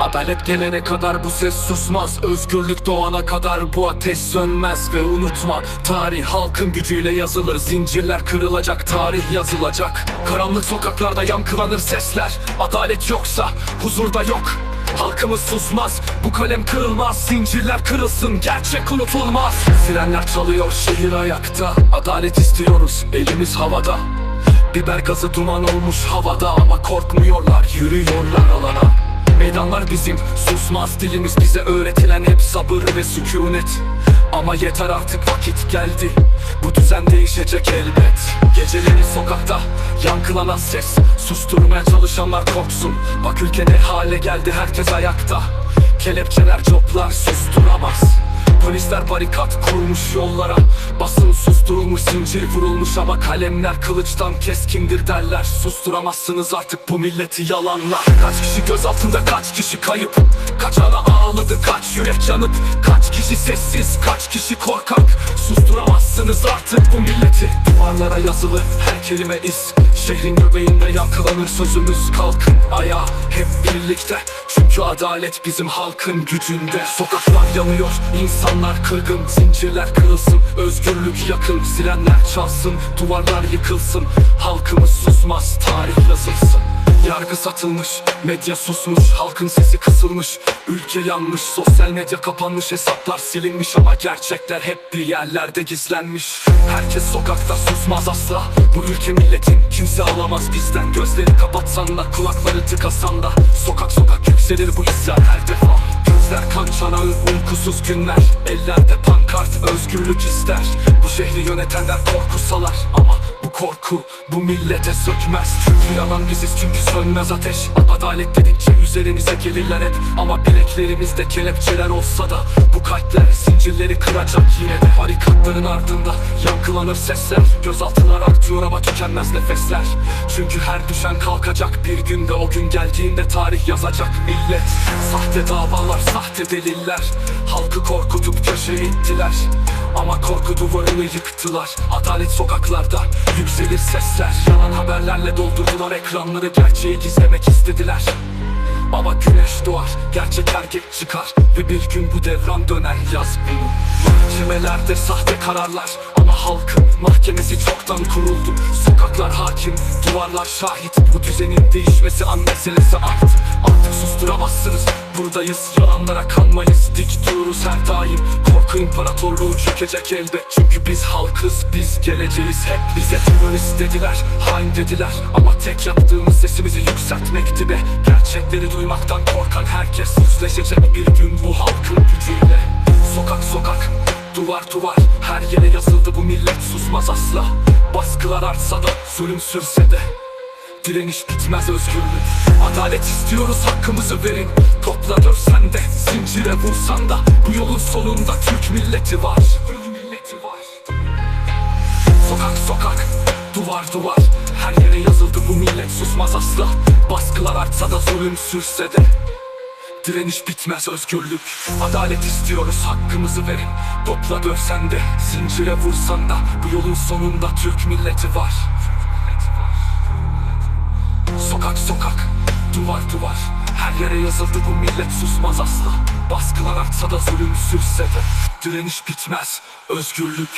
Adalet gelene kadar bu ses susmaz. Özgürlük doğana kadar bu ateş sönmez. Ve unutma tarih halkın gücüyle yazılır. Zincirler kırılacak tarih yazılacak. Karanlık sokaklarda yankılanır sesler. Adalet yoksa huzurda yok. Halkımız susmaz, bu kalem kırılmaz. Zincirler kırılsın, gerçek unutulmaz. Sirenler çalıyor, şehir ayakta. Adalet istiyoruz, elimiz havada. Biber gazı duman olmuş havada. Ama korkmuyorlar, yürüyorlar alana Meydanlar bizim, susmaz dilimiz. Bize öğretilen hep sabır ve sükunet. Ama yeter artık vakit geldi. Bu düzen değişecek elbet. Geceleri sokakta yankılanan ses. Susturmaya çalışanlar korksun. Bak ülke ne hale geldi herkes ayakta. Kelepçeler coplar susturamaz. Polisler barikat kurmuş yollara. Basın susturulmuş zincir vurulmuş Ama kalemler kılıçtan keskindir derler. Susturamazsınız artık bu milleti yalanlar. Kaç kişi gözaltında kaç kişi kayıp? Kaç ana ağladı kaç yürek yanıp? Kaç kişi sessiz kaç kişi korkak? Susturamazsınız artık bu milleti. Duvarlara yazılı her kelime iz Şehrin göbeğinde yankılanır sözümüz. Kalkın ayağa hep birlikte. Çünkü adalet bizim halkın gücünde. Sokaklar yanıyor insanlar kırgın. Zincirler kırılsın özgürlük yakın Sirenler çalsın duvarlar yıkılsın. Halkımız susmaz tarih yazılsın. Yargı satılmış, medya susmuş, halkın sesi kısılmış. Ülke yanmış, sosyal medya kapanmış, hesaplar silinmiş Ama gerçekler hep bir yerlerde gizlenmiş. Herkes sokakta susmaz asla. Bu ülke milletin, kimse alamaz bizden. Gözleri kapatsan da, kulakları tıkasan da Sokak sokak yükselir bu isyan her defa Gözler kan çanağı, uykusuz günler. Ellerde pankart, özgürlük ister. Bu şehri yönetenler korku salar Ama bu korku bu millete sökmez. Çünkü yanan biziz çünkü sönmez ateş. Adalet dedikçe üzerimize gelirler hep. Ama bileklerimizde kelepçeler olsa da Bu kalpler zincirleri kıracak yine de. Barikatların ardında yankılanır sesler. Gözaltılar artıyor ama tükenmez nefesler. Çünkü her düşen kalkacak. Bir günde O gün geldiğinde tarih yazacak millet. Sahte davalar, sahte deliller. Halkı korkutup köşeye ittiler. Ama korku duvarını yıktılar. Adalet sokaklarda yükselir sesler. Yalan haberlerle doldurdular ekranları. Gerçeği gizlemek istediler gerçek erkek çıkar Ve bir gün bu devran döner yaz bunu Mahkemelerde sahte kararlar Ama halkın mahkemesi çoktan kuruldu. Sokaklar hakim, duvarlar şahit. Bu düzenin değişmesi an meselesi artık Artık susturamazsınız Buradayız, yalanlara kanmayız. Dik dururuz her daim. Korku imparatorluğu çökecek elbet. Çünkü biz halkız, biz geleceğiz. Hep bize terörist dediler, hain dediler. Ama tek yaptığımız sesimizi yükseltmekti be Gerçekleri duymaktan korkan herkes Yüzleşecek. Bir gün bu halkın gücüyle Sokak sokak, duvar duvar. Her yere yazıldı bu millet. Susmaz asla. Baskılar artsa da, zulüm sürse de Direniş bitmez özgürlük. Adalet istiyoruz hakkımızı verin. Topla dövsen de zincire vursan da Bu yolun sonunda Türk milleti var. Sokak sokak duvar duvar. Her yere yazıldı bu millet susmaz asla. Baskılar artsa da zulüm sürse de. Direniş bitmez özgürlük. Adalet istiyoruz hakkımızı verin. Topla dövsen de zincire vursan da Bu yolun sonunda Türk milleti var Sokak sokak, duvar duvar. Her yere yazıldı bu millet susmaz asla. Baskılar artsa da zulüm sürse de. Direniş bitmez, özgürlük